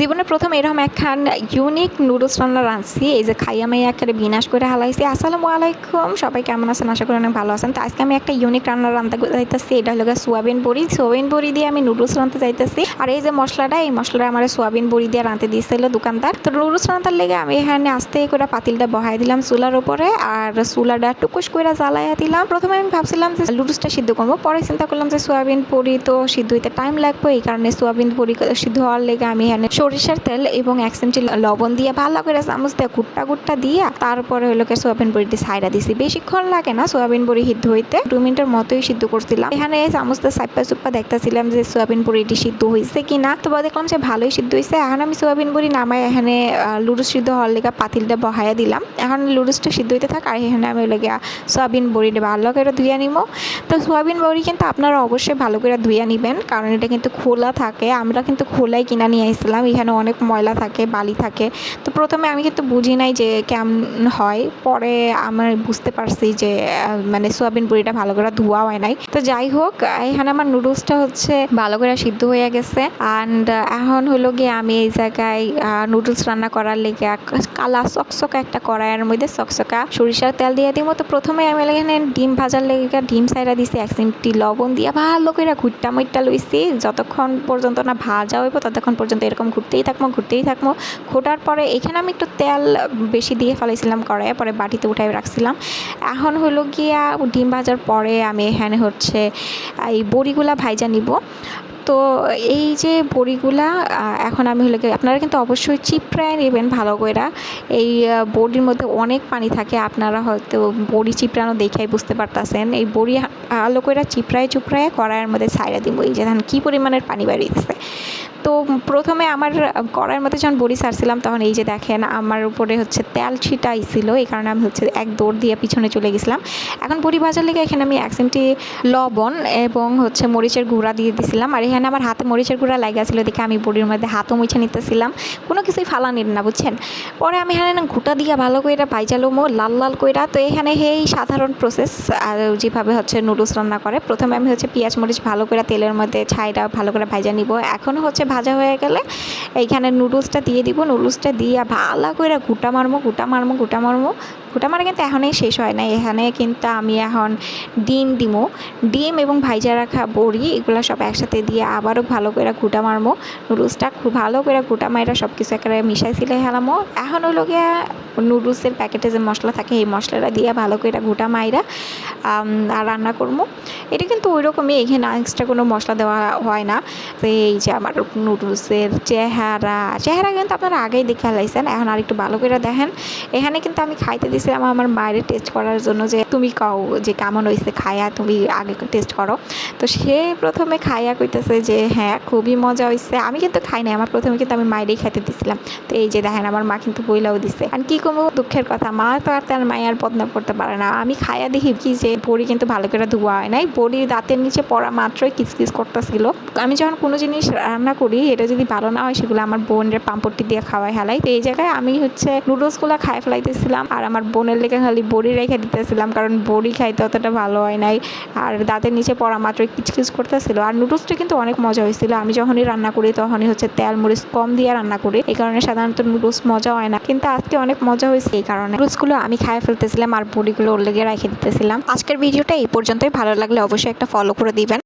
জীবনে প্রথম এরকম একখান ইউনিক নুডলস রান্না রাঁধছি এই যে খাইয়া মাইয়া একেবারে বিনাশ করে হালাইছি। আসসালামু আলাইকুম, সবাই কেমন আছেন? আশা করি অনেক ভালো আছেন। তো আজকে আমি একটা ইউনিক রান্না রান্না যাইতেছি। এটা হলো সোয়াবিন বড়ি। সোয়াবিন বড়ি দিয়ে আমি নুডলস রাঁধতে যাইতেছি। আর এই যে মশলাটা, এই মশলাটা আমার সোয়াবিন বড়ি দিয়ে রাঁধতে দিয়েছিল দোকানদার। তো নুডলস রান্নার লেগে আমি এখানে আস্তে করে পাতিলটা বহাই দিলাম চুলার উপরে। আর চুলাটা টুকুস করে জ্বালাইয়া দিলাম। প্রথমে আমি ভাবছিলাম যে নুডলসটা সিদ্ধ করব। পরে চিন্তা করলাম যে সোয়াবিন বড়ি তো সিদ্ধ হইতে টাইম লাগবে। এই কারণে সোয়াবিন বড়ি সিদ্ধ হওয়ার লেগে আমি এখানে সরিষার তেল এবং এক চিমটি লবণ দিয়ে ভালো করে চামচ দিয়ে গুট্টা গুট্টা দিয়ে তারপরে হলো কি সোয়াবিন বড়িটি সাইডা দিছি। বেশিক্ষণ লাগে না সোয়াবিন বড়ি সিদ্ধ হইতে। দু মিনিটের মতোই সিদ্ধ করছিলাম। এখানে চামচ দিয়ে সাইপা সুপ্পা দেখতেছিলাম যে সোয়াবিন বড়িটি সিদ্ধ হয়েছে কিনা। তো দেখলাম যে ভালোই সিদ্ধ হয়েছে এখন আমি সোয়াবিন বড়ি নামাই এখানে লুডুস সিদ্ধ হওয়ার লেগে পাতিলটা বহাইয়া দিলাম। এখন লুডুসটা সিদ্ধ হইতে থাক আর এখানে আমি হলো গিয়া সোয়াবিন বড়িটা ভালো করে ধুইয়া নিব তো সোয়াবিন বড়ি কিন্তু আপনারা অবশ্যই ভালো করে ধুইয়া নিবেন। কারণ এটা কিন্তু খোলা থাকে। আমরা কিন্তু খোলাই কিনা নিয়ে আসছিলাম এখানে অনেক ময়লা থাকে, বালি থাকে। তো প্রথমে আমি কিন্তু বুঝি নাই যে কেমন হয়। পরে আমার বুঝতে পারছি যে মানে সোয়াবিন বড়িটা ভালো করে ধোয়া হয় নাই। তো যাই হোক, এখানে আমার নুডলসটা হচ্ছে ভালো করে সিদ্ধ হয়ে গেছে। অ্যান্ড এখন হলো গিয়ে আমি এই জায়গায় নুডলস রান্না করার লেগে কালা চকচকা একটা কড়াইয়ের মধ্যে চকচকা সরিষার তেল দিয়ে দিব তো প্রথমে আমি এখানে ডিম ভাজার লেগে ডিম সাইডা দিছি, এক চিমটি লবণ দিয়ে ভালো করে ঘুরটা মুইটটা লইছি। যতক্ষণ পর্যন্ত না ভাজা হইব, ততক্ষণ পর্যন্ত এরকম ঘুরতেই থাকব ঘুরতেই থাকব ঘোটার পরে এখানে আমি একটু তেল বেশি দিয়ে ফেলাইছিলাম কড়াইয়ে, পরে বাটিতে উঠাই রাখছিলাম। এখন হলো গিয়া ডিম ভাজার পরে আমি এখানে হচ্ছে এই বড়িগুলা ভাইজা নিব। তো এই যে বড়িগুলা এখন আমি হলে আপনারা কিন্তু অবশ্যই চিপড়ায় নেবেন ভালো করে এই বড়ির মধ্যে অনেক পানি থাকে, আপনারা হয়তো বড়ি চিপড়ানো দেখেই বুঝতে পারতেছেন। এই বড়ি আলো করে চিপড়ায় চুপড়ায় কড়াইয়ের মধ্যে ছাইড়া দিব। এই যে ধান কী পরিমাণের পানি বেরিয়েছে। তো প্রথমে আমার কড়াইয়ের মধ্যে যখন বড়ি সারছিলাম, তখন এই যে দেখেন আমার উপরে হচ্ছে তেল ছিটাইছিল এই কারণে আমি হচ্ছে এক দৌড় দিয়ে পিছনে চলে গেছিলাম। এখন বড়ি ভাজার লেগে এখানে আমি এক চিমটি লবণ এবং হচ্ছে মরিচের গুঁড়া দিয়ে দিছিলাম। আর এখানে আমার হাতে মরিচের গুঁড়া লাগাছিল দেখে আমি বড়ির মধ্যে হাতও মুছে নিতেছিলাম। কোনো কিছুই ফালা নিন না, বুঝছেন? পরে আমি এখানে ঘুটা দিয়া ভালো কইরা ভাইজালো মো লাল লাল কইরা, তো এখানে এই সাধারণ প্রসেস আর যেভাবে হচ্ছে নুডলস রান্না করে, প্রথমে আমি হচ্ছে পেঁয়াজ মরিচ ভালো করে তেলের মধ্যে ছাইটা ভালো করে ভাজা নিব। এখন হচ্ছে ভাজা হয়ে গেলে এইখানে নুডলসটা দিয়ে দিব। নুডলসটা দিয়ে ভালো করে গুটা মারমো গুটা মারমো গুটা মারমো। গুটা মারা কিন্তু এখনই শেষ হয় না। এখানে কিন্তু আমি এখন ডিম দিমো। ডিম এবং ভাইজা রাখা বড়ি এগুলো সব একসাথে দিয়ে আবারও ভালো করে গুটা মারমো। নুডলসটা খুব ভালো করে গোটা মাইরা সব কিছু একেবারে মিশাইছিলে হেলামো এখন হলো গিয়া নুডলসের প্যাকেটে যে মশলা থাকে, এই মশলাটা দিয়ে ভালো করে এটা গোটা মাইরা আর রান্না করব। এটা কিন্তু ওই রকমই এখানে এক্সট্রা কোনো মশলা দেওয়া হয় না। তো এই যে আমার নুডলসের চেহারা চেহারা কিন্তু আপনারা আগেই দেখে লাইছেন এখন আর একটু ভালো করে দেখেন। এখানে কিন্তু আমি খাইতে দিয়েছিলাম আমার মায়ের টেস্ট করার জন্য যে, তুমি কও যে কেমন হয়েছে খায়া, তুমি আগে টেস্ট করো। তো সে প্রথমে খাইয়া কইতেছে যে হ্যাঁ খুবই মজা হয়েছে আমি কিন্তু খাই নাই, আমার প্রথমে কিন্তু আমি মায়েরই খাইতে দিছিলাম। তো এই যে দেখেন, আমার মা কিন্তু বইলাও দিছে। আর কি কোনো দুঃখের কথা। মা তো আর তার মায়ের বদনাম করতে পারে না। আমি খাইয়া দেখি কি যে বড়ি কিন্তু ভালো করে ধোয়া হয় নাই। বড়ি দাঁতের নিচে পড়া মাত্রই কিচকিচ করতেছিল। আমি যখন কোনো জিনিস রান্না করি, এটা যদি ভালো না হয়, সেগুলো আমার বোনের পাম্পটি দিয়ে খাওয়াই হেলাই। তো এই জায়গায় আমি হচ্ছে নুডলসগুলো খাই ফেলাইতেছিলাম। আর আমার বোনের লেগে খালি বড়ি রেখে দিতেছিলাম, কারণ বড়ি খাইতে অতটা ভালো হয় নাই। আর দাঁতের নিচে পড়া মাত্রই কিচকিচ করতেছিল। আর নুডলসটা কিন্তু অনেক মজা হয়েছিল। আমি যখনই রান্না করি, তখনই হচ্ছে তেল মরিচ কম দিয়ে রান্না করি। এই কারণে সাধারণত নুডলস মজা হয় না। কিন্তু আজকে অনেক মজা হয়েছে এই কারণে। নুডলসগুলো আমি খাই ফেলতেছিলাম আর বড়িগুলো ওর লেগে রেখে দিতেছিলাম। আজকের ভিডিওটা এই পর্যন্তই। ভালো লাগলে অবশ্যই একটা ফলো করে দিবেন।